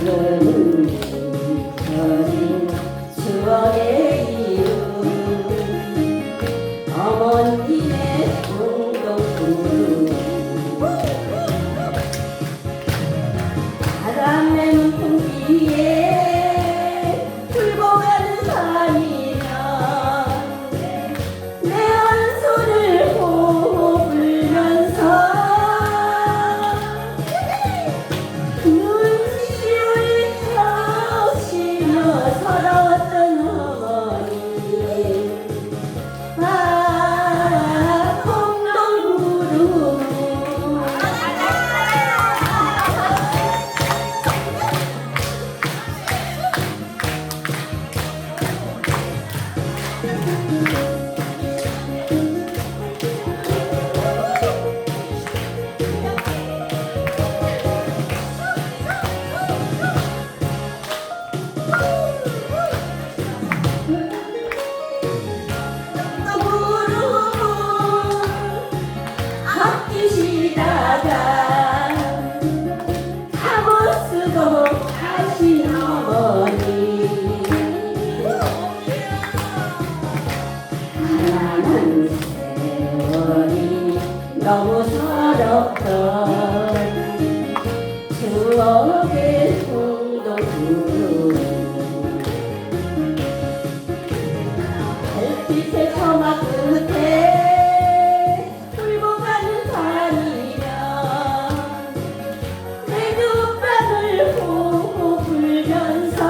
지금은 저린 추억의 많은 세월이 너무 서럽다 추억의 풍덩구 햇빛의 서막 끝에 울고 가는 산이면 내 눈밤을 보고 불면서